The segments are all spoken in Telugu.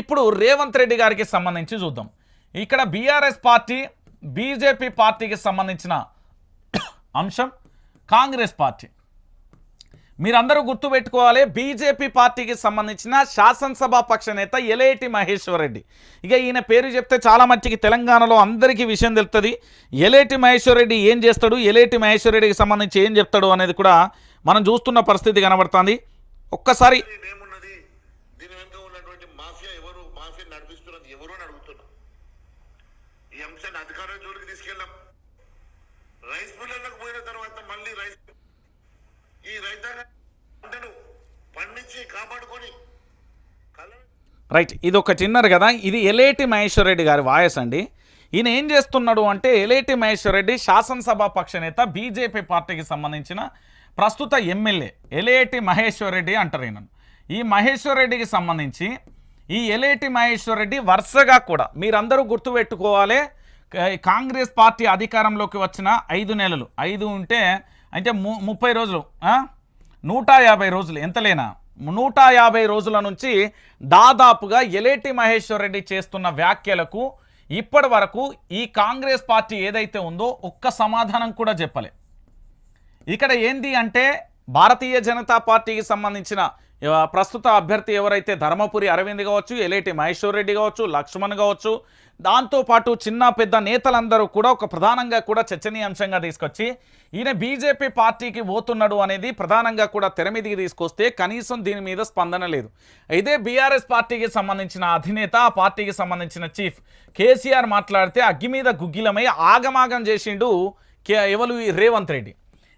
ఇప్పుడు రేవంత్ రెడ్డి గారికి సంబంధించి చూద్దాం. ఇక్కడ బీఆర్ఎస్ పార్టీ బీజేపీ పార్టీకి సంబంధించిన అంశం కాంగ్రెస్ పార్టీ. మీరందరూ గుర్తుపెట్టుకోవాలి బీజేపీ పార్టీకి సంబంధించిన శాసనసభ పక్ష నేత ఎలేటి మహేశ్వర్ రెడ్డి ఇక ఈయన పేరు చెప్తే చాలా మట్టికి తెలంగాణలో అందరికీ విషయం తెలుస్తుంది ఎలేటి మహేశ్వర్ రెడ్డి ఏం చేస్తాడు ఎలేటి మహేశ్వర్ రెడ్డికి సంబంధించి ఏం చెప్తాడు అనేది కూడా మనం చూస్తున్న పరిస్థితి కనబడుతుంది. ఒక్కసారి ఈ అంశాన్ని అధికారుల జోలికి తీసుకెళ్ళాం. రైస్ మిల్లర్లకు పోయిన తర్వాత మళ్ళీ రైస్ ఈ రైతాంగ పండించి కాపాడుకొని రైట్ ఇది ఒకటి విన్నారు కదా ఇది ఎలేటి మహేశ్వర్ రెడ్డి గారి వాయస్ అండి. ఈయన ఏం చేస్తున్నాడు అంటే ఎలేటి మహేశ్వర్ రెడ్డి శాసనసభ పక్ష నేత బీజేపీ పార్టీకి సంబంధించిన ప్రస్తుత ఎమ్మెల్యే ఎలేటి మహేశ్వర్ రెడ్డి అంటారు ఈయనను. ఈ మహేశ్వర్ రెడ్డికి సంబంధించి ఈ ఎలేటి మహేశ్వర్ రెడ్డి వరుసగా కూడా మీరందరూ గుర్తుపెట్టుకోవాలి కాంగ్రెస్ పార్టీ అధికారంలోకి వచ్చిన ఐదు నెలలు. ఐదు ఉంటే అంటే ము ముప్పై రోజులు నూట యాభై రోజులు ఎంతలేనా నూట యాభై రోజుల నుంచి దాదాపుగా ఎలేటి మహేశ్వర్ రెడ్డి చేస్తున్న వ్యాఖ్యలకు ఇప్పటి వరకు ఈ కాంగ్రెస్ పార్టీ ఏదైతే ఉందో ఒక్క సమాధానం కూడా చెప్పలే. ఇక్కడ ఏంది అంటే భారతీయ జనతా పార్టీకి సంబంధించిన ప్రస్తుత అభ్యర్థి ఎవరైతే ధర్మపురి అరవింద్ కావచ్చు ఎలేటి మహేశ్వర్ రెడ్డి కావచ్చు లక్ష్మణ్ కావచ్చు దాంతోపాటు చిన్న పెద్ద నేతలందరూ కూడా ఒక ప్రధానంగా కూడా చర్చనీయాంశంగా తీసుకొచ్చి ఈయన బీజేపీ పార్టీకి పోతున్నాడు అనేది ప్రధానంగా కూడా తెర మీదకి తీసుకొస్తే కనీసం దీని మీద స్పందన లేదు. ఇదే బీఆర్ఎస్ పార్టీకి సంబంధించిన అధినేత ఆ పార్టీకి సంబంధించిన చీఫ్ కేసీఆర్ మాట్లాడితే అగ్గి మీద గుగ్గిలమై ఆగమాగం చేసిండు కే ఎవరు ఈ రేవంత్ రెడ్డి.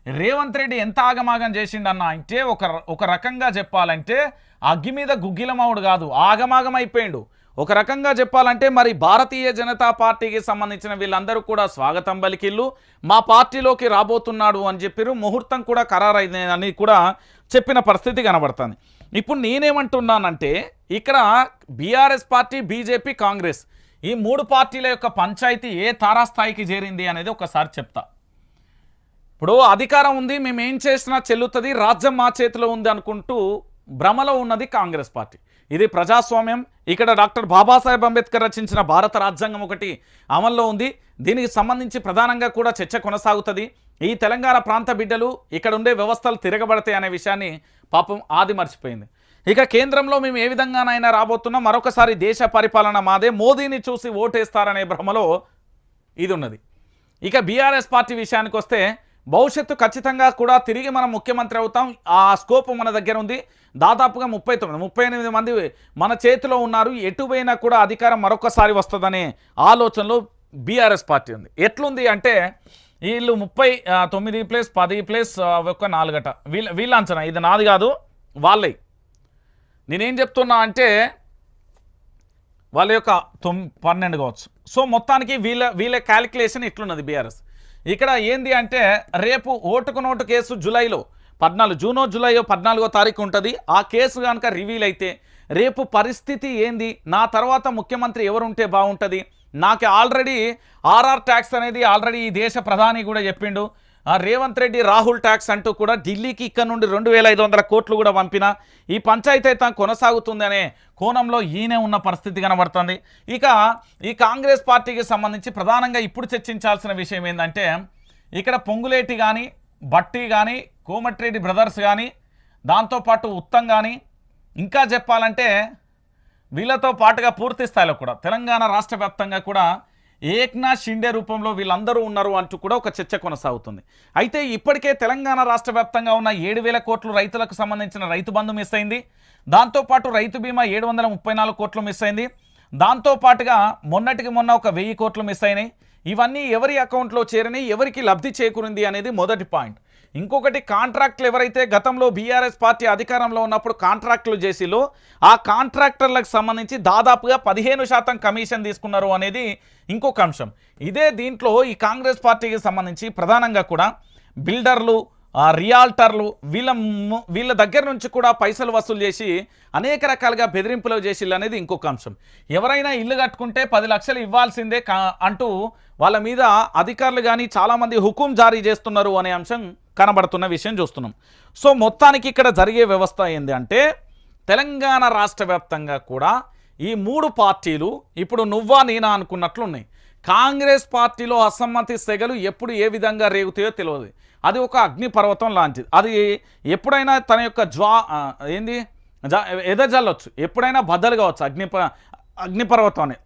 రేవంత్ రెడ్డి ఎంత ఆగమాగం చేసిండన్న అంటే ఒక ఒక రకంగా చెప్పాలంటే అగ్గి మీద గుగ్గిలమవుడు కాదు ఆగమాగం అయిపోయిండు ఒక రకంగా చెప్పాలంటే మరి భారతీయ జనతా పార్టీకి సంబంధించిన వీళ్ళందరూ కూడా స్వాగతం పలికిళ్ళు మా పార్టీలోకి రాబోతున్నాడు అని చెప్పారు ముహూర్తం కూడా ఖరారైందని కూడా చెప్పిన పరిస్థితి కనబడుతుంది. ఇప్పుడు నేనేమంటున్నానంటే ఇక్కడ బీఆర్ఎస్ పార్టీ బీజేపీ కాంగ్రెస్ ఈ మూడు పార్టీల యొక్క పంచాయతీ ఏ తారాస్థాయికి చేరింది అనేది ఒకసారి చెప్తా. ఇప్పుడు అధికారం ఉంది మేము ఏం చేసినా చెల్లుతుంది రాజ్యం మా చేతిలో ఉంది అనుకుంటూ భ్రమలో ఉన్నది కాంగ్రెస్ పార్టీ. ఇది ప్రజాస్వామ్యం. ఇక్కడ డాక్టర్ బాబాసాహెబ్ అంబేద్కర్ రచించిన భారత రాజ్యాంగం ఒకటి అమల్లో ఉంది. దీనికి సంబంధించి ప్రధానంగా కూడా చర్చ కొనసాగుతుంది. ఈ తెలంగాణ ప్రాంత బిడ్డలు ఇక్కడ ఉండే వ్యవస్థలు తిరగబడతాయి అనే విషయాన్ని పాపం ఆది మర్చిపోయింది. ఇక కేంద్రంలో మేము ఏ విధంగానైనా రాబోతున్నాం. మరొకసారి దేశ పరిపాలన మాదే. మోదీని చూసి ఓటేస్తారనే భ్రమలో ఇది ఉన్నది. ఇక బీఆర్ఎస్ పార్టీ విషయానికి వస్తే భవిష్యత్తు ఖచ్చితంగా కూడా తిరిగి మనం ముఖ్యమంత్రి అవుతాం. ఆ స్కోప్ మన దగ్గర ఉంది. దాదాపుగా ముప్పై తొమ్మిది ముప్పై ఎనిమిది మంది మన చేతిలో ఉన్నారు. ఎటుపోయినా కూడా అధికారం మరొకసారి వస్తుందనే ఆలోచనలో బీఆర్ఎస్ పార్టీ ఉంది. ఎట్లుంది అంటే వీళ్ళు ముప్పై తొమ్మిది ప్లస్ పది ప్లస్ ఆ, ఒక నాలుగట. వీళ్ళ వీళ్ళ అంచనా. ఇది నాది కాదు వాళ్ళే నేనేం చెప్తున్నా అంటే వాళ్ళ యొక్క తొమ్ పన్నెండు కావచ్చు. సో మొత్తానికి వీళ్ళ వీళ్ళ క్యాలిక్యులేషన్ ఇట్లున్నది బీఆర్ఎస్? ఇక్కడ ఏంది అంటే రేపు ఓటుకు నోటు కేసు జూలైలో పద్నాలుగు జూనో జూలైలో పద్నాలుగో తారీఖు ఉంటుంది. ఆ కేసు కనుక రివీల్ అయితే రేపు పరిస్థితి ఏంది? నా తర్వాత ముఖ్యమంత్రి ఎవరుంటే బాగుంటుంది? నాకు ఆల్రెడీ ఆర్ఆర్ ట్యాక్స్ అనేది ఆల్రెడీ ఈ దేశ ప్రధాని కూడా చెప్పిండు. రేవంత్ రెడ్డి రాహుల్ ట్యాక్స్ అంటూ కూడా ఢిల్లీకి ఇక్కడ నుండి రెండు వేల ఐదు వందల కోట్లు కూడా పంపిన ఈ పంచాయతీ అయితే కొనసాగుతుందనే కోణంలో ఈయనే ఉన్న పరిస్థితి కనబడుతుంది. ఇక ఈ కాంగ్రెస్ పార్టీకి సంబంధించి ప్రధానంగా ఇప్పుడు చర్చించాల్సిన విషయం ఏంటంటే ఇక్కడ పొంగులేటి కానీ బట్టి కానీ కోమటిరెడ్డి బ్రదర్స్ కానీ దాంతోపాటు ఉత్తం కానీ ఇంకా చెప్పాలంటే వీళ్ళతో పాటుగా పూర్తి స్థాయిలో కూడా తెలంగాణ రాష్ట్ర వ్యాప్తంగా కూడా ఏక్నాథ్ షిండే రూపంలో వీళ్ళందరూ ఉన్నారు అంటూ కూడా ఒక చర్చ కొనసాగుతుంది. అయితే ఇప్పటికే తెలంగాణ రాష్ట్ర వ్యాప్తంగా ఉన్న ఏడు వేల కోట్లు రైతులకు సంబంధించిన రైతు బంధు మిస్ అయింది. దాంతోపాటు రైతు బీమా ఏడు వందల ముప్పై నాలుగు కోట్లు మిస్ అయింది. దాంతోపాటుగా మొన్నటికి మొన్న ఒక వెయ్యి కోట్లు మిస్ అయినాయి. ఇవన్నీ ఎవరి అకౌంట్లో చేరినాయి ఎవరికి లబ్ధి చేకూరింది అనేది మొదటి పాయింట్. ఇంకొకటి కాంట్రాక్టులు ఎవరైతే గతంలో బీఆర్ఎస్ పార్టీ అధికారంలో ఉన్నప్పుడు కాంట్రాక్టులు చేసిలో ఆ కాంట్రాక్టర్లకు సంబంధించి దాదాపుగా పదిహేను శాతం కమిషన్ తీసుకున్నారు అనేది ఇంకొక అంశం. ఇదే దీంట్లో ఈ కాంగ్రెస్ పార్టీకి సంబంధించి ప్రధానంగా కూడా బిల్డర్లు రియాల్టర్లు వీళ్ళ వీళ్ళ దగ్గర నుంచి కూడా పైసలు వసూలు చేసి అనేక రకాలుగా బెదిరింపులు చేసిళ్ళు అనేది ఇంకొక అంశం. ఎవరైనా ఇల్లు కట్టుకుంటే పది లక్షలు ఇవ్వాల్సిందే కా అంటూ వాళ్ళ మీద అధికారులు కానీ చాలామంది హుకుం జారీ చేస్తున్నారు అనే అంశం కనబడుతున్న విషయం చూస్తున్నాం. సో మొత్తానికి ఇక్కడ జరిగే వ్యవస్థ ఏంది అంటే తెలంగాణ రాష్ట్ర వ్యాప్తంగా కూడా ఈ మూడు పార్టీలు ఇప్పుడు నువ్వా నేనా అనుకున్నట్లున్నాయి. కాంగ్రెస్ పార్టీలో అసమ్మతి సెగలు ఎప్పుడు ఏ విధంగా రేగుతాయో తెలియదు. అది ఒక అగ్నిపర్వతం లాంటిది. అది ఎప్పుడైనా తన యొక్క జ్వా ఏంది? జ ఎదజల్లొచ్చు. ఎప్పుడైనా బద్దలు కావచ్చు. అగ్నిప అగ్నిపర్వతం అనేది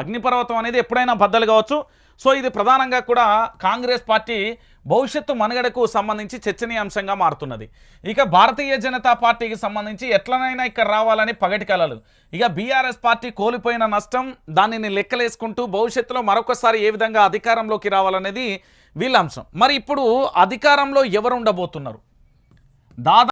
అగ్నిపర్వతం అనేది ఎప్పుడైనా బద్దలు కావచ్చు. సో ఇది ప్రధానంగా కూడా కాంగ్రెస్ పార్టీ భవిష్యత్తు మనుగడకు సంబంధించి చర్చనీయాంశంగా మారుతున్నది. ఇక భారతీయ జనతా పార్టీకి సంబంధించి ఎట్లనైనా ఇక్కడ రావాలని పగటి కలలు. ఇక బీఆర్ఎస్ పార్టీ కోల్పోయిన నష్టం దానిని లెక్కలేసుకుంటూ భవిష్యత్తులో మరొకసారి ఏ విధంగా అధికారంలోకి రావాలనేది వీళ్ళ అంశం. మరి ఇప్పుడు అధికారంలో ఎవరు ఉండబోతున్నారు? దాదాపు